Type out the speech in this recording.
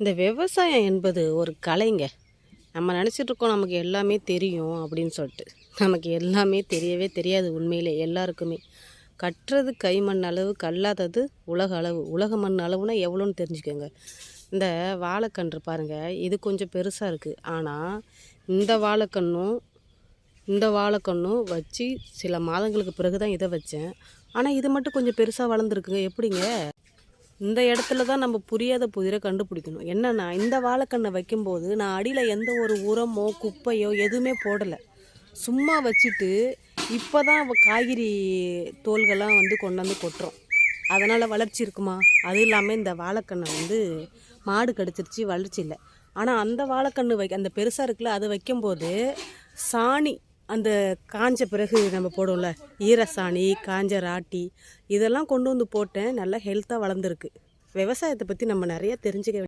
இந்த விவசாயம் என்பது ஒரு கலைங்க. நம்ம நினச்சிட்ருக்கோம் நமக்கு எல்லாமே தெரியும் அப்படின்னு சொல்லிட்டு. நமக்கு எல்லாமே தெரியவே தெரியாது உண்மையிலே எல்லாருக்குமே. கட்டுறது கைமண் அளவு கல்லாதது உலக அளவு. உலக மண் அளவுனா எவ்வளோன்னு தெரிஞ்சுக்கோங்க. இந்த வாழைக்கன்று பாருங்கள் இது கொஞ்சம் பெருசாக இருக்குது ஆனால் இந்த வாழைக்கன்றும் இந்த வாழைக்கன்றும் வச்சு சில மாதங்களுக்கு பிறகு தான் இதை வச்சேன். ஆனால் இது மட்டும் கொஞ்சம் பெருசாக வளர்ந்துருக்குங்க. எப்படிங்க? இந்த இடத்துல தான் நம்ம புரியாத புதிரை கண்டுபிடிக்கணும். என்னன்னா இந்த வாழைக்கண்ணை வைக்கும்போது நான் அடியில் எந்த ஒரு உரமோ குப்பையோ எதுவுமே போடலை. சும்மா வச்சுட்டு இப்போ தான் காய்கறி தோல்கள்லாம் வந்து கொண்டாந்து கொட்டுறோம். அதனால் வளர்ச்சி இருக்குமா? அது இல்லாமல் இந்த வாழைக்கண்ணை வந்து மாடு கடிச்சிருச்சு வளர்ச்சி இல்லை. ஆனால் அந்த வாழைக்கண்ணு வை அந்த பெருசாக இருக்குல்ல அது வைக்கும்போது சாணி அந்த காஞ்ச பிறகு நம்ம போடுவோம்ல ஈரசாணி காஞ்ச ராட்டி இதெல்லாம் கொண்டு வந்து போட்டேன். நல்லா ஹெல்த்தாக வளர்ந்துருக்கு. விவசாயத்தை பற்றி நம்ம நிறைய தெரிஞ்சுக்க